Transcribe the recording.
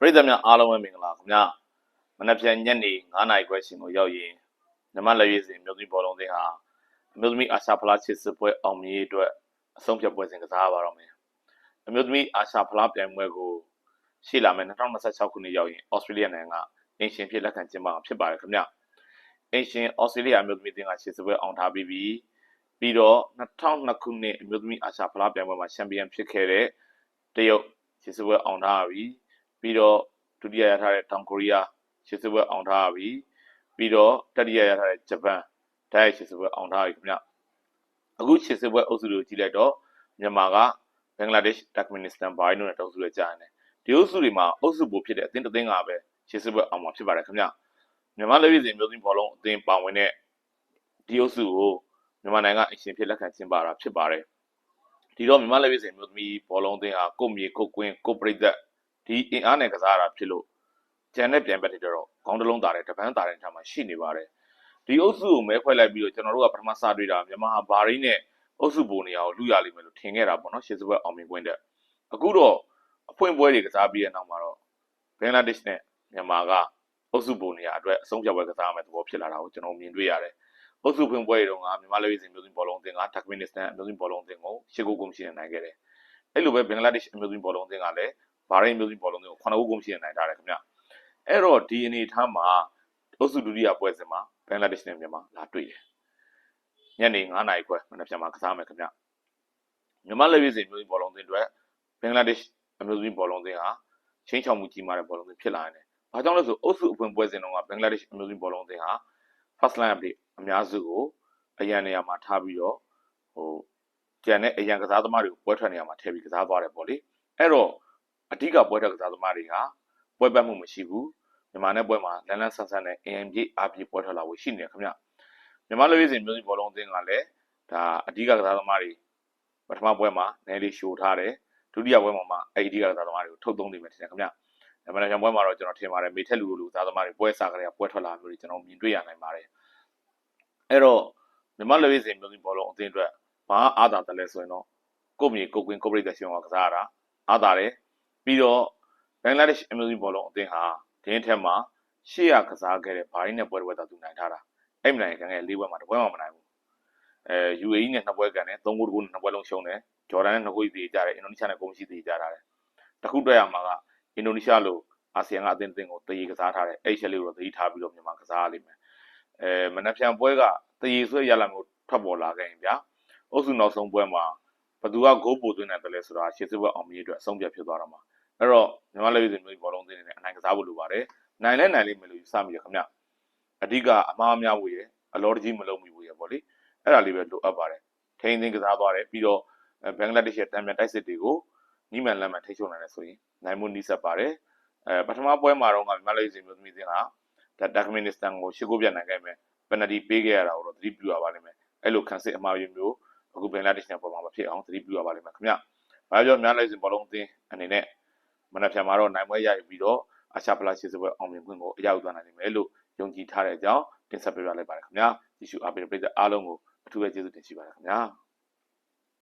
ပရိသတ်များအားလုံးပဲမင်္ဂလာခင်ဗျာမနက်ဖြန်ညနေ9:00နာရီခွဲရှင်ကိုရောက်ရင်မြမလက်ရွေးစင်မြို့သမီးဘောလုံးသင်းဟာအမျိုးသမီးအာရှဖလားချစ်စစ်ပွဲအောင်မြင်ရေးအတွက်အဆုံးဖြတ်ပွဲစဉ်ကစားရပါတော့မယ်အမျိုးသမီးအာရှဖလားပြိုင်ပွဲကိုရှေ့လာမယ့်2026ခုနှစ်ရောက်ရင်ဩစတြေးလျနိုင်ငံကအင်ရှင်ဖြစ်လက်ခံကျင်းပမှာဖြစ်ပါတယ်ခင်ဗျာအင်ရှင်ဩစတြေးလျအမျိုးသမီးသင်းကချစ်စစ်ပွဲအောင်ထားပြီးပြီးပြီးတော့2002ခုနှစ်အမျိုးသမီးအာရှဖလားပြိုင်ပွဲမှာချန်ပီယံဖြစ်ခဲ့တဲ့တရုတ်ချစ်စစ်ပွဲအောင်ထားပြီ ပြီးတော့ဒုတိယရထားတဲ့တောင်ကိုရီးယားရှစ်စပွဲအောင်ထားပြီပြီးတော့တတိယရထားတဲ့ဂျပန်ဓာတ်ရိုက်ရှစ်စပွဲအောင်ထားပြီခင်ဗျအခုရှစ်စပွဲအုပ်စုတွေကိုကြည့်လိုက်တော့မြန်မာကဘင်္ဂလားဒေ့ရှ်တက်မင်နစ္စတန်ဘိုင်းတို့နဲ့တောက်စုတွေကြာနေတယ်ဒီအုပ်စုတွေမှာအုပ်စုပိုဖြစ်တဲ့အသင်းတစ်သင်းကပဲရှစ်စပွဲအောင်မှာဖြစ်ပါတယ်ခင်ဗျမြန်မာလက်ပြည်စင်မျိုးစင်းဘောလုံးအသင်းပါဝင်တဲ့ဒီအုပ်စုကိုမြန်မာနိုင်ငံအရှင်ဖြစ်လက်ခံကျင်းပတာဖြစ်ပါတယ်ဒီတော့မြန်မာလက်ပြည်စင်မျိုးသမီးဘောလုံးအသင်းဟာကိုမြေကိုကွင်းကိုပရိသတ် ဒီအင်အားနဲ့ကစားရတာဖြစ်လို့ကျန်တဲ့ပြန်ဘက်တွေကျတော့ခေါင်းတစ်လုံးတာတယ်တပန်းတာတဲ့ထားမှာရှိနေပါတယ်ဒီအုပ်စုကိုမဲခွဲလိုက်ပြီးတော့ကျွန်တော်တို့ကပထမစတွေ့တာမြန်မာဟာဘာရင်းနဲ့အုပ်စုပုံနေရာကိုလူရလိမ့်မယ်လို့ထင်ခဲ့တာပေါ့နော်ရှေ့စပွဲအောင်မြင်ခွင့်တဲ့အခုတော့အဖွင့်ပွဲတွေကစားပြီးတဲ့နောက်မှာတော့ဘင်္ဂလားဒေ့ရှ်နဲ့မြန်မာကအုပ်စုပုံနေရာအတွက်အဆုံးဖြတ်ပွဲကစားရမယ့်သဘောဖြစ်လာတာကိုကျွန်တော်မြင်တွေ့ရတယ်အုပ်စုဖွင့်ပွဲတွေတုန်းကမြန်မာလူ့ရေးစင်မျိုးစုံဘောလုံးအသင်းကတက်မင်နစ္စတန်အမျိုးစုံဘောလုံးအသင်းကိုရှေ့ကိုကုန်ရှိနေနိုင်ခဲ့တယ်အဲ့လိုပဲဘင်္ဂလားဒေ့ရှ်အမျိုးစုံဘောလုံးအသင်းကလည်း ဘာရိန်းမျိုးစီဘောလုံးတွေကိုခုနှစ်ခုကုန်ရှိနိုင်ထားတယ်ခင်ဗျအဲ့တော့ဒီအနေထားမှာအုပ်စုဒုတိယပွဲစဉ်မှာဘင်္ဂလားဒေ့ရှ်နဲ့မြန်မာလာတွေ့တယ်ညနေ9:00နာရီခွဲမနက်ဖြန်မှာကစားမယ်ခင်ဗျမြန်မာလက်ရွေးစင်မျိုးစီဘောလုံးတွေအတွက်ဘင်္ဂလားဒေ့ရှ်အမျိုးသမီးဘောလုံးတွေဟာချင်းချောင်မှုကြီးမားတဲ့ဘောလုံးတွေဖြစ်လာနေတယ်။ဘာကြောင့်လဲဆိုအုပ်စုအဖွင့်ပွဲစဉ်တုန်းကဘင်္ဂလားဒေ့ရှ်အမျိုးသမီးဘောလုံးတွေဟာ first line update အများစုကိုအရန်နေရာမှာထားပြီးတော့ဟိုကျန်တဲ့အရန်ကစားသမားတွေကိုပွဲထွက်နေရာမှာထည့်ပြီးကစားသွားတယ်ပေါ့လေ။အဲ့တော့ အဓိကပွဲထွက်ကစားသမားတွေဟာပွဲပတ်မှုမရှိဘူးမြန်မာနဲ့ပွဲမှာလန်းလန်းဆန်းဆန်းနဲ့အင်ပြေအပြေပွဲထွက်လာဖို့ရှိနေတယ်ခင်ဗျမြန်မာလူရေးစဉ်မျိုးစီဘောလုံးအသင်းကလည်းဒါအဓိကကစားသမားတွေပထမပွဲမှာနည်းလေးရှို့ထားတယ်ဒုတိယပွဲမှာမှအဲ့ဒီအဓိကကစားသမားတွေကိုထုတ်သုံးနေမယ်ထင်တယ်ခင်ဗျမြန်မာနိုင်ငံပွဲမှာတော့ကျွန်တော်ထင်ပါတယ်မေထက်လူလူကစားသမားတွေပွဲစားကြတဲ့ပွဲထွက်လာမျိုးတွေကျွန်တော်မြင်တွေ့ရနိုင်ပါတယ်အဲ့တော့မြန်မာလူရေးစဉ်မျိုးစီဘောလုံးအသင်းအတွက်ဘာအားသာတယ်လဲဆိုရင်တော့ကိုမြေကိုကွင်းကိုပရိသတ်ရှင်ကကစားရတာအားသာတယ် ပြီးတော့ဘင်္ဂလားဒေ့ရှ်အမျိုးသမီးဘောလုံးအသင်းဟာဒင်းထက်မှာရှေ့ရကစားခဲ့တဲ့ဘာရင်းနဲ့ပွဲတစ်ပွဲသာသူနိုင်ထားတာအဲ့မနိုင်ကန်ခဲ့၄ပွဲမှာတစ်ပွဲမှမနိုင်ဘူးအဲ UAE နဲ့နှစ်ပွဲကန်တယ်၃ဂိုးတကူနှစ်ပွဲလုံးရှုံးတယ်ဂျော်ဒန်နဲ့နှစ်ဂိုးသေးကြတယ်အင်ဒိုနီးရှားနဲ့ဂိုးမရှိသေးကြတာတယ်တခုတွေ့ရမှာကအင်ဒိုနီးရှားလိုအာဆီယံကအသင်းအသင်းကိုတရေကစားထားတယ်အဲ့ချက်လေးကိုသတိထားပြီးတော့မြန်မာကစားရလိမ့်မယ်အဲမနက်ဖြန်ပွဲကတရေဆွဲရလာမျိုးထွက်ပေါ်လာခဲ့ရင်ဗျာအုပ်စုနောက်ဆုံးပွဲမှာဘသူကဂိုးပိုသွင်းတယ်လဲဆိုတာရှေ့စစ်ပွဲအောင်မြင်အတွက်အဆုံးဖြတ်ဖြစ်သွားတော့မှာ အဲ့တော့မြန်မာလက်ရွေးစင်မျိုးဘောလုံးသင်းနေနဲ့အနိုင်ကစားဖို့လိုပါတယ်နိုင်လဲနိုင်လိမ့်မယ်လို့ယူဆမိရခင်ဗျအဓိကအမားအများဝေရအလောတကြီးမလုံးမိဘူးရပေါ့လေအဲ့ဒါလေးပဲလိုအပ်ပါတယ်ထိန်းသိမ်းကစားသွားတယ်ပြီးတော့ဘင်္ဂလားဒေ့ရှ်ရဲ့တံပြန်တိုက်စစ်တွေကိုနိမန်လမ်းမှာထိချုံနိုင်တယ်ဆိုရင်နိုင်မှုနီးစပ်ပါတယ်အဲပထမပွဲမှာတော့မြန်မာလက်ရွေးစင်မျိုးသမီးသင်းဟာဒါဒါကမင်နစ္စတန်ကိုရှစ်ခုပြတ်နိုင်ခဲ့မယ်ပယ်နတီပေးခဲ့ရတာကိုတော့သတိပြုရပါလိမ့်မယ်အဲ့လိုခံစစ်အမှားယွင်းမျိုးအခုဘင်္ဂလားဒေ့ရှ်နဲ့ပေါ်မှာမဖြစ်အောင်သတိပြုရပါလိမ့်မယ်ခင်ဗျ။ဘာကြောင့်များလိုက်စင်ဘောလုံးအသင်းအနေနဲ့ မနက်ဖြန်မှာတော့နိုင်ပွဲရယူပြီးတော့အာရှဖလားရှစ်စပွဲအောင်မြင်ခွင့်ကိုအရောက်သွားနိုင်လိမ့်မယ်လို့ယုံကြည်ထားတဲ့အကြောင်းတင်ဆက်ပေးရလိုက်ပါတယ်ခင်ဗျာ။ကြည့်ရှုအားပေးတဲ့ပရိသတ်အားလုံးကိုအထူးပဲကျေးဇူးတင်ရှိပါတယ်ခင်ဗျာ။